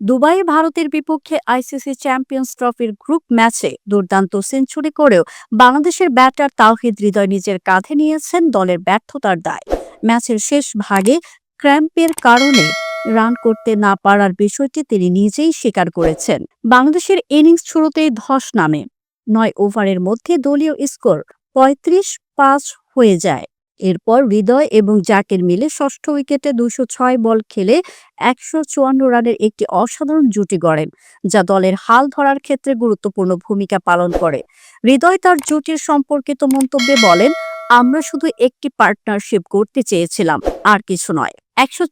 Dubai ভারতের বিপক্ষে ICC champions ট্রফির গ্রুপ ম্যাচে দুর্দান্ত সেঞ্চুরি করেও বাংলাদেশের ব্যাটার তাওহিদ হৃদয় নিজের কাঁধে নিয়েছেন দলের ব্যর্থতার দায়। ম্যাচের শেষ ভাগে ক্র্যাম্পের কারণে রান করতে না পারার বিষয়টি তিনি নিজেই স্বীকার করেছেন। বাংলাদেশের ইনিংস শুরুতেই ধস নামে। নয় ওভারের মধ্যে দলীয় স্কোর পঁয়ত্রিশ পাঁচ হয়ে যায়। এরপর হৃদয় এবং জাকের মিলে ষষ্ঠ উইকেটে দুশো ছয় বল খেলে একশো চুয়ান্ন রানের একটি অসাধারণ জুটি গড়েন, যা দলের হাল ধরার ক্ষেত্রে গুরুত্বপূর্ণ ভূমিকা পালন করে। হৃদয় তার জুটির সম্পর্কিত মন্তব্যে বলেন, আমরা শুধু একটি পার্টনারশিপ করতে চেয়েছিলাম, আর কিছু নয়। একশো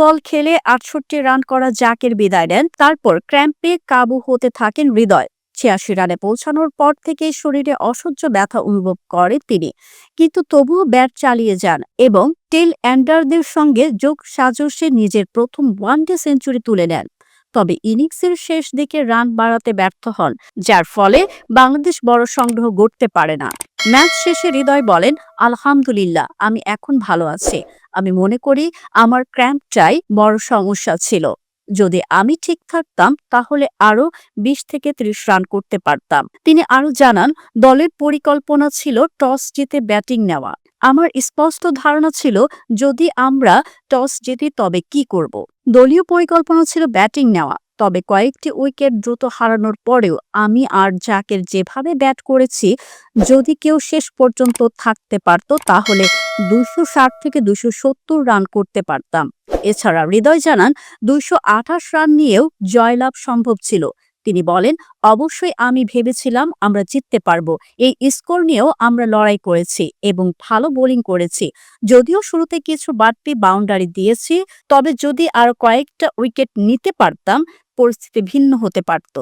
বল খেলে আটষট্টি রান করা জাকের বিদায় নেন, তারপর ক্র্যাম্পে কাবু হতে থাকেন হৃদয়। ছিয়াশি রানে পৌঁছানোর পর থেকে শরীরে অসহ্য ব্যথা অনুভব করে তিনি। কিন্তু তবুও ব্যাট চালিয়ে যান এবং টেল অ্যান্ডারদের সঙ্গে যোগ সাজসে নিজের প্রথম ওয়ানডে সেঞ্চুরি তুলে নেন। তবে ইনিংসের শেষ দিকে রান বাড়াতে ব্যর্থ হন, যার ফলে বাংলাদেশ বড় সংগ্রহ গড়তে পারে না। ম্যাচ শেষে হৃদয় বলেন, আলহামদুলিল্লাহ, আমি এখন ভালো আছি। আমি মনে করি আমার ক্র্যাম্পটাই বড় সমস্যা ছিল। যদি আমি ঠিক থাকতাম, তাহলে আরও বিশ থেকে ত্রিশ রান করতে পারতাম। তিনি আরও জানান, দলের পরিকল্পনা ছিল টস জিতে ব্যাটিং নেওয়া। আমার স্পষ্ট ধারণা ছিল, যদি আমরা টস জিতি তবে কি করব? দলীয় পরিকল্পনা ছিল ব্যাটিং নেওয়া। তবে কয়েকটি উইকেট দ্রুত হারানোর পরেও আমি আর জাকের যেভাবে ব্যাট করেছি, যদি কেউ শেষ পর্যন্ত থাকতে পারত তাহলে দুইশো ষাট থেকে দুইশো সত্তর রান করতে পারতাম। এছাড়া হৃদয় জানান, দুইশো আঠাশ রান নিয়েও জয়লাভ সম্ভব ছিল। তিনি বলেন, অবশ্যই আমি ভেবেছিলাম আমরা জিততে পারব। এই স্কোর নিয়েও আমরা লড়াই করেছি এবং ভালো বোলিং করেছি। যদিও শুরুতে কিছু বাড়তি বাউন্ডারি দিয়েছি, তবে যদি আর কয়েকটা উইকেট নিতে পারতাম, পরিস্থিতি ভিন্ন হতে পারত।